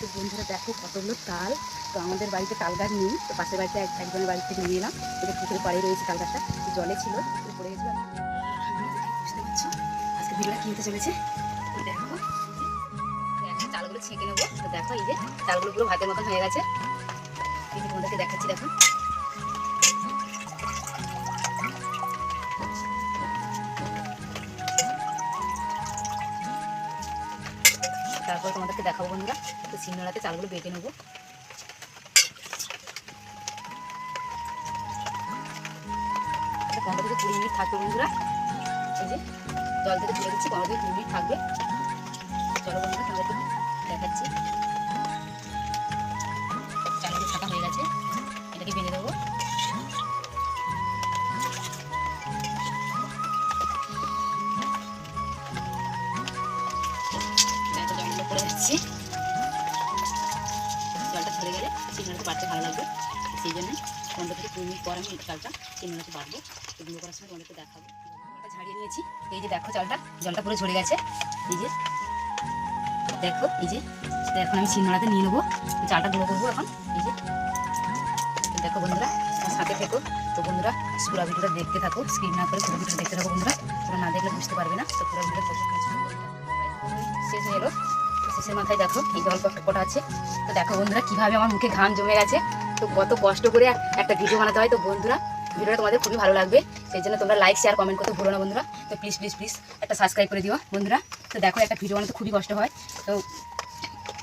তো বন্ধুরা দেখো কতগুলো তাল। তো আমাদের বাড়িতে তাল গাছ নেই, তো পাশের বাড়িতে এক- একজনের বাড়ি থেকে নিয়ে এলাম। এটা পুকুরের পাড়ে রয়েছে তাল গাছটা জলে ছিল পড়ে গেছিল। বুঝতে পারছ। আজকে ভিডিওটা কিনতে চলেছে। দেখো চালগুলো ছেঁকে নেব। তো দেখো এই যে চালগুলো পুরো ভাতের মতন হয়ে গেছে। এই যে তোমাদেরকে দেখাচ্ছি, দেখো। তারপর তোমাদেরকে দেখাবো বন্ধুরা। তো সিমলাতে চালগুলো বেটে নেব। এটা পনেরো থেকে কুড়ি মিনিট থাকবে বন্ধুরা। এই যে, জল থেকে তুলে দিচ্ছি পনেরো থেকে কুড়ি মিনিট থাকবে। চলো বন্ধুরা, তোমাদেরকে দেখাচ্ছি। চালগুলো ছাটা হয়ে গেছে। এটাকে বেঁধে দেবো সেই জন্য পনেরো থেকে কুড়ি মিনিট পর আমি চালটা চিংড়াতে বাড়বো তো করার সময় তোমাদেরকে দেখাবো। ঝাড়িয়ে নিয়েছি। এই যে দেখো চালটা জলটা পুরো ঝরে গেছে। এই যে দেখো, এই যে এখন আমি চিংড়াতে নিয়ে নেব। চালটা গুঁড়ো করব এখন। এই যে দেখো বন্ধুরা সাথে থেকো। তো বন্ধুরা, পুরো ভিডিওটা দেখতে থাকো। স্ক্রিন না করে পুরো ভিডিওটা দেখতে থাকো বন্ধুরা। তোমরা না দেখলে বুঝতে পারবে না। তো পুরো ভিডিওটা শেষ হয়ে এলো শেষের মাথায় দেখো, এই জল কটা আছে। তো দেখো বন্ধুরা, কীভাবে আমার মুখে ঘাম জমে গেছে। তো কত কষ্ট করে একটা ভিডিও বানাতে হয় তো বন্ধুরা, ভিডিওটা তোমাদের খুবই ভালো লাগবে। সেই জন্য তোমরা লাইক শেয়ার কমেন্ট করতে ভুলো না বন্ধুরা। তো প্লিজ প্লিজ প্লিজ একটা সাবস্ক্রাইব করে দিও বন্ধুরা। তো দেখো, একটা ভিডিও বানাতে খুবই কষ্ট হয়। তো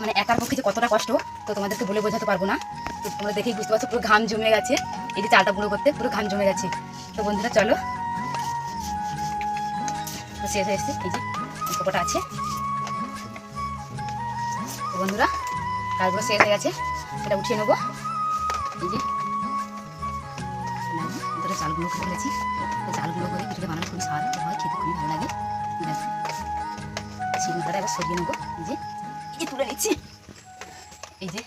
মানে একার পক্ষে যে কতটা কষ্ট, তো তোমাদেরকে বলে বোঝাতে পারব না। তো তোমরা দেখেই বুঝতে পারছ, পুরো ঘাম জমে গেছে। এই যে চালটা গুঁড়ো করতে, পুরো ঘাম জমে গেছে। তো বন্ধুরা, চলো। তো শেষ হয়ে এসছে এই যে কোপাটা আছে। তো বন্ধুরা কাজগুলো শেষ হয়ে গেছে, এটা উঠিয়ে নেব। এই যে ভিতরে চালগুলো করে ফেলেছি চালগুলো করে পিঠে বানানো খুবই স্বাদ হয়, খেতে খুবই ভালো লাগে। দেখো চিংড়িটা এবার সরিয়ে নেব। এই যে এই যে তুলে নিচ্ছি। এই যে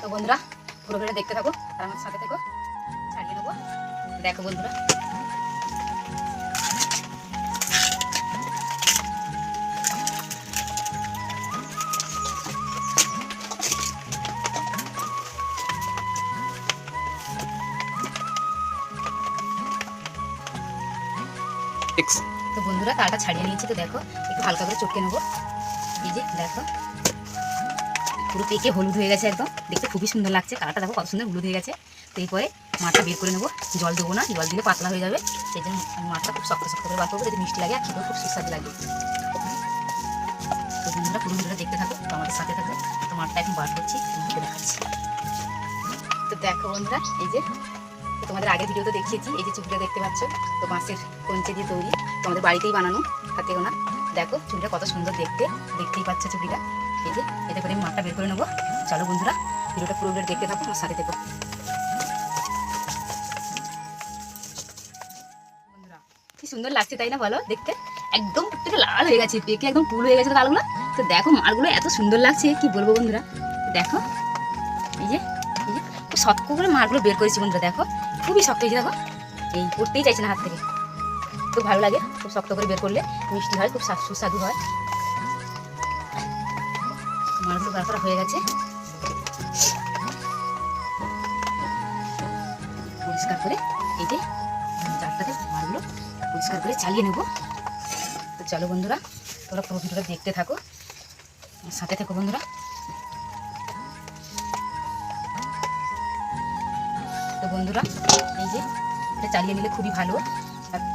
তো বন্ধুরা, পুরো দেখতে থাকো, আর আমার সাথে থেকো। ছাড়িয়ে নেব। দেখো বন্ধুরা। তো বন্ধুরা, তালটা ছাড়িয়ে নিয়েছি তো দেখো, একটু হালকা করে চটকে নেব। এই যে, দেখো। পুরো পেকে হলুদ হয়ে গেছে একদম। দেখতে খুবই সুন্দর লাগছে, কালারটা দেখো কত সুন্দর হলুদ হয়ে গেছে। তো এরপরে মাছটা বের করে নেব। জল দেবো না, জল দিলে পাতলা হয়ে যাবে। সেই জন্য মাছটা খুব শক্ত শক্ত করে বার যাতে মিষ্টি লাগে আর খুব সুস্বাদু লাগে। তো বন্ধুরা, পুরো ভিডিওটা দেখতে থাকো, তো আমাদের সাথে থাকো। তো মাছটা এখন বার করছি দেখাচ্ছি। তো দেখো বন্ধুরা, এই যে তোমাদের আগের ভিডিও তো দেখিয়েছি, এই যে চুলটা দেখতে পাচ্ছ, তো বাঁশের কঞ্চে দিয়ে তৈরি, তোমাদের বাড়িতেই বানানো, হাতে গোনা। দেখো, চুলটা কত সুন্দর দেখতে, দেখতেই পাচ্ছ চুলটা। এই যে, এতে করে আমি মাঠটা বের করে নেব। চলো বন্ধুরা, ভিডিওটা পুরো দেখতে থাকো আমার সাথে বন্ধুরা, কি সুন্দর লাগছে তাই না বলো? দেখতে একদম প্রত্যেকটা লাল হয়ে গেছে, পেকে একদম ফুল হয়ে গেছে তো দেখো, মালগুলো এত সুন্দর লাগছে, কি বলব বন্ধুরা? দেখো, এই যে খুব শক্ত করে মালগুলো বের করেছি বন্ধুরা, দেখো। খুবই শক্ত হয়েছে, দেখো। এই করতেই চাইছে না হাত থেকে। খুব ভালো লাগে, খুব শক্ত করে বের করলে। মিষ্টি হয়, খুব সুস্বাদু হয়। মালগুলো বার করা হয়ে গেছে। পরিষ্কার করে এই যে চারটাতে মালগুলো পরিষ্কার করে চালিয়ে নেব। তো চলো বন্ধুরা, তোমরা পুরো দেখতে থাকো। সাথে থেকো বন্ধুরা। তো বন্ধুরা, এই যে এটা চালিয়ে নিলে খুবই ভালো।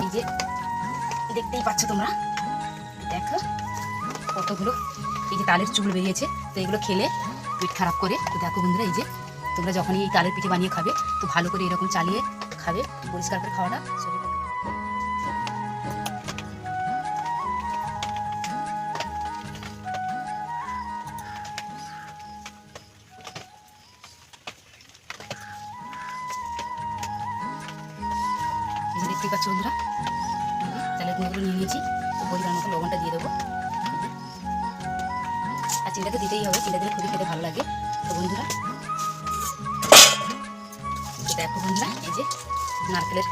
এই যে, দেখতেই পাচ্ছ তোমরা, দেখো কতগুলো, এই যে তালের চুল বেরিয়েছে। তো এগুলো খেলে পেট খারাপ করে। তো দেখো বন্ধুরা, এই যে তোমরা যখনই এই তালের পিঠে বানিয়ে খাবে, তো ভালো করে এরকম চালিয়ে খাবে, পরিষ্কার করে খাওয়াটা যে দেখতেই পাচ্ছ বন্ধুরা। চালের গুঁড়োগুলো নিয়ে নিয়েছি। পরিমাণ মতো লবণটা দিয়ে দেবো। আর চিন্তা তো দিতেই হবে, চিন্তা দিলে খুবই খেতে ভালো লাগে। তো বন্ধুরা, দেখো বন্ধুরা, এই যে নারকেলের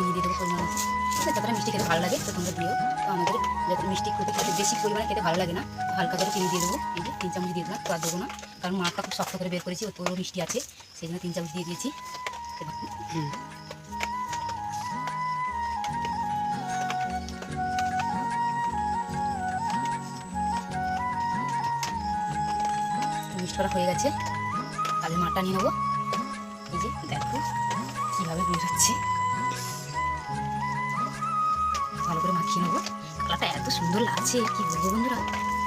চিনি দিয়ে দেবো পরিমাণ আছে যতটা মিষ্টি খেতে ভালো লাগে, তো তোমরা দিও। তো আমাদের যত মিষ্টি খেতে খেতে বেশি পরিমাণে খেতে ভালো লাগে না হালকা করে চিনি দিয়ে দেবো। এই যে তিন চামচ দিয়ে দিলাম তো আর দেবো না, কারণ মাঠটা খুব শক্ত করে বের করেছি, ওর পুরো মিষ্টি আছে, সেই জন্য তিন চামচ দিয়ে দিয়েছি। করা হয়ে গেছে, তাহলে মাঠটা নিয়ে নেব। এই যে দেখো, কীভাবে বের করে নেব কালারটা এত সুন্দর লাগছে, কি বলব বন্ধুরা?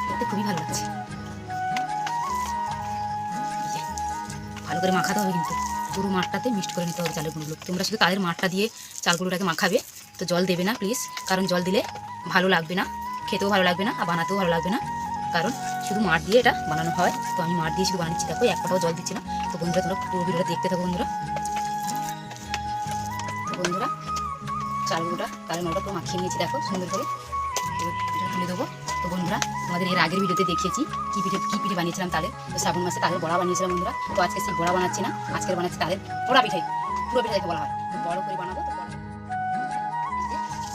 দেখতে খুবই ভালো লাগছে। ভালো করে মাখাতে হবে কিন্তু। পুরো মাঠটাতে মিক্সড করে নিতে হবে চালের গুঁড়োগুলো। তোমরা শুধু তাদের মাঠটা দিয়ে চালগুলোটাকে মাখাবে, তো জল দেবে না প্লিজ কারণ জল দিলে ভালো লাগবে না, খেতেও ভালো লাগবে না, আর বানাতেও ভালো লাগবে না। কারণ শুধু মাঠ দিয়ে এটা বানানো হয়, তো আমি মাঠ দিয়ে শুধু বানাচ্ছি। দেখো, এক ফোঁটাও জল দিচ্ছি না। তো বন্ধুরা, তোমরা পুরো ভিডিওটা দেখতে থাকো বন্ধুরা। বন্ধুরা চালগুলোটা তালের মালটা পুরো মাখিয়ে নিয়েছি, দেখো, সুন্দর করে। তুলে দেবো। তো বন্ধুরা, তোমাদের এর আগের ভিডিওতে দেখিয়েছি কি পিঠে কি পিঠে বানিয়েছিলাম তালের তো শ্রাবণ মাসে তালের বড়া বানিয়েছিলাম বন্ধুরা। তো আজকে সেই বড়া বানাচ্ছি না আজকের বানাচ্ছি তাদের পোড়া পিঠে। পুরো পিঠে বলা হয়। বড় করে বানাবো, তো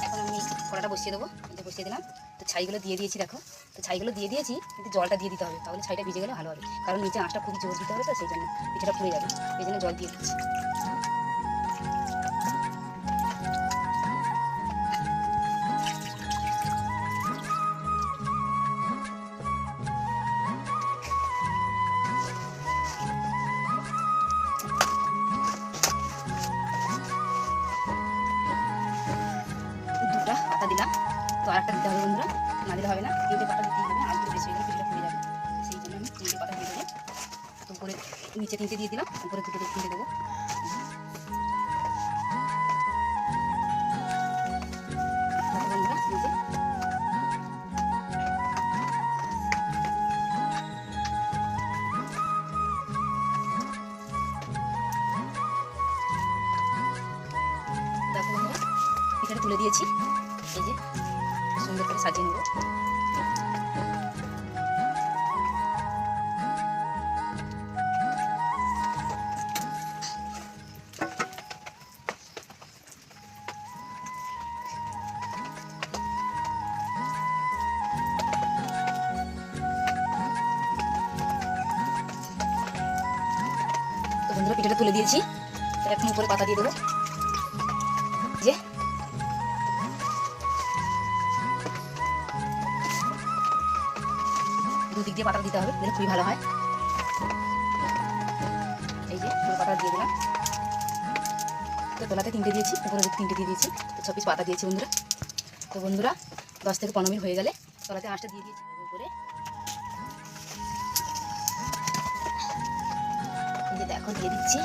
এখন আমি কড়াটা বসিয়ে দেবো এই বসিয়ে দিলাম। তো ছাইগুলো দিয়ে দিয়েছি, দেখো। তো ছাইগুলো দিয়ে দিয়েছি, কিন্তু জলটা দিয়ে দিতে হবে। তাহলে ছাইটা ভিজে গেলে ভালো হবে। কারণ নিচে আঁচটা খুবই জোর দিতে হবে, তো সেই জন্য পিঠাটা পুড়ে যাবে। এই জন্য জল দিয়ে দিচ্ছি। আরেকটা দিতে হবে বন্ধুরা। না দিলে হবে না। তিনটে পাতা দিতেই হবে একটু বেশি হয়ে গেলে পিঠেটা যাবে। সেই জন্য আমি তিনটে পাতা দিয়ে দেবো। তো উপরে নিচে তিনটে দিয়ে দিলাম। উপরে দুটো তিনটে দেবো। তুলে দিয়েছি। এই যে সুন্দর করে সাজিয়ে নেব। পিঠাটা তুলে দিয়েছি। এখন উপরে পাতা দিয়ে দেবো। দুদিক দিয়ে পাতা দিতে হবে, দিলে খুবই ভালো হয়। এই যে, পুরো পাতা দিয়ে দিলাম। তো তোলাতে তিনটে দিয়েছি, উপরে দিকে তিনটে দিয়ে দিয়েছি, তো ছ পিস পাতা দিয়েছি বন্ধুরা। তো বন্ধুরা, দশ থেকে পনেরো মিনিট হয়ে গেলে তোলাতে আঁচটা দিয়ে দিয়েছি উপরে। দেখো, দিয়ে দিচ্ছি।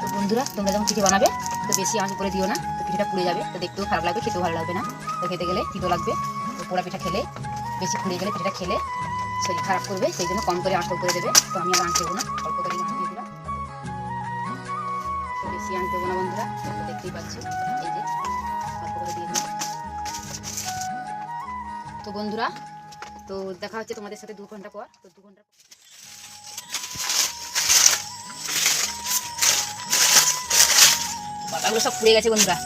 তো বন্ধুরা, তোমরা যখন পিঠে বানাবে, তো বেশি আঁচ উপরে দিও না, তো পিঠেটা পুড়ে যাবে, তো দেখতেও খারাপ লাগবে, খেতেও ভালো লাগবে না। তো খেতে গেলে তিতো লাগবে? তো পোড়া পিঠা খেলে বেশি পুড়ে গেলে পিঠাটা খেলে শরীর খারাপ করবে, সেই জন্য কম করে আঁচটা করে দেবে। তো আমি আর আঁচ দেবো না, অল্প করে আঁচ দিয়ে দিলাম বেশি আঁচ দেবো না বন্ধুরা দেখতেই পাচ্ছ, এই যে অল্প করে দিয়ে তো বন্ধুরা, তো দেখা হচ্ছে তোমাদের সাথে দু ঘণ্টা পর, তো দু ঘণ্টা পাতাগুলো সব পুড়ে গেছে বন্ধুরা।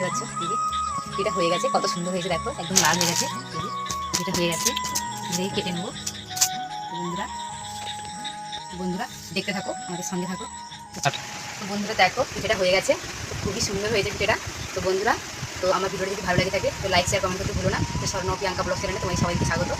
দেখতে পাচ্ছ এটা হয়ে গেছে কত সুন্দর হয়েছে দেখো একদম লাল হয়ে গেছে। এটা হয়ে গেছে। দেখি কেটে নেব। বন্ধুরা বন্ধুরা দেখতে থাকো আমাদের সঙ্গে থাকো। তো বন্ধুরা দেখো পিঠেটা হয়ে গেছে। তো খুবই সুন্দর হয়েছে পিঠেটা। তো বন্ধুরা তো আমার ভিডিওটা যদি ভালো লাগে থাকে তো লাইক শেয়ার কমেন্ট করতে ভুলো না। তো স্বর্ণ প্রিয়াঙ্কা ব্লগ চ্যানেলে তোমায় সবাইকে স্বাগত।